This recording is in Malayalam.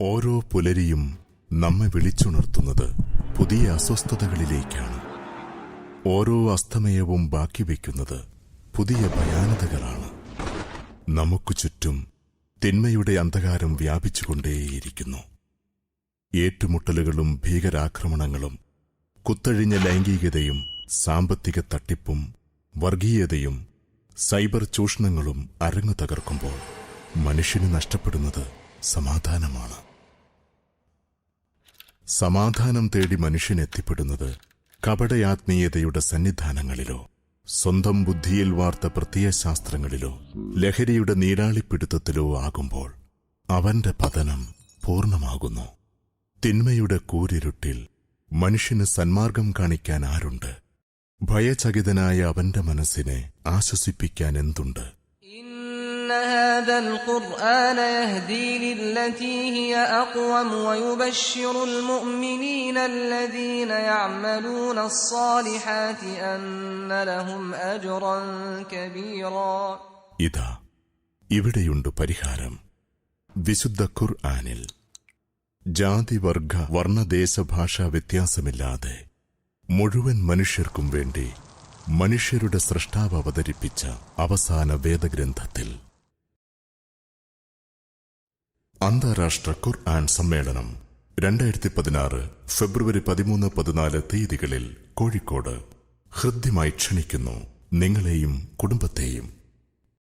ഓരോ പുലരിയും നമ്മെ വിളിച്ചുണർത്തുന്നത് പുതിയ അസ്വസ്ഥതകളിലേക്കാണ്. ഓരോ അസ്തമയവും ബാക്കി വയ്ക്കുന്നത് പുതിയ ഭയാനതകളാണ്. നമുക്കു ചുറ്റും തിന്മയുടെ അന്ധകാരം വ്യാപിച്ചുകൊണ്ടേയിരിക്കുന്നു. ഏറ്റുമുട്ടലുകളും ഭീകരാക്രമണങ്ങളും കുത്തഴിഞ്ഞ ലൈംഗികതയും സാമ്പത്തിക തട്ടിപ്പും വർഗീയതയും സൈബർ ചൂഷണങ്ങളും അരങ്ങു തകർക്കുമ്പോൾ മനുഷ്യന് നഷ്ടപ്പെടുന്നത് സമാധാനമാണ്. സമാധാനം തേടി മനുഷ്യൻ എത്തിപ്പെടുന്നത് കപടയാത്മീയതയുടെ സന്നിധാനങ്ങളിലോ സ്വന്തം ബുദ്ധിയിൽ വാർത്ത പ്രത്യയശാസ്ത്രങ്ങളിലോ ലഹരിയുടെ നീരാളിപ്പിടുത്തത്തിലോ ആകുമ്പോൾ അവന്റെ പതനം പൂർണമാകുന്നു. തിന്മയുടെ കൂരിരുട്ടിൽ മനുഷ്യന് സന്മാർഗം കാണിക്കാൻ ആരുണ്ട്? ഭയചകിതനായ അവന്റെ മനസ്സിനെ ആശ്വസിപ്പിക്കാൻ എന്തുണ്ട് إن هذا القرآن يهدي للتي هي أقوم ويبشر المؤمنين الذين يعملون الصالحات أن لهم أجرا كبيرا ഇതാ ഇവിടെയുണ്ട് പരിഹാരം വിശുദ്ധ ഖുർആനിൽ ജാതി വർഗ വർണ്ണദേശഭാഷാ വ്യത്യാസമില്ലാതെ മുഴുവൻ മനുഷ്യർക്കും വേണ്ടി മനുഷ്യരുടെ സൃഷ്ടാവ് അവതരിപ്പിച്ച അവസാന വേദഗ്രന്ഥത്തിൽ. അന്താരാഷ്ട്ര ഖുർആൻ സമ്മേളനം രണ്ടായിരത്തി പതിനാറ് ഫെബ്രുവരി പതിമൂന്ന് പതിനാല് തീയതികളിൽ കോഴിക്കോട്. ഹൃദ്യമായി ക്ഷണിക്കുന്നു നിങ്ങളെയും കുടുംബത്തെയും.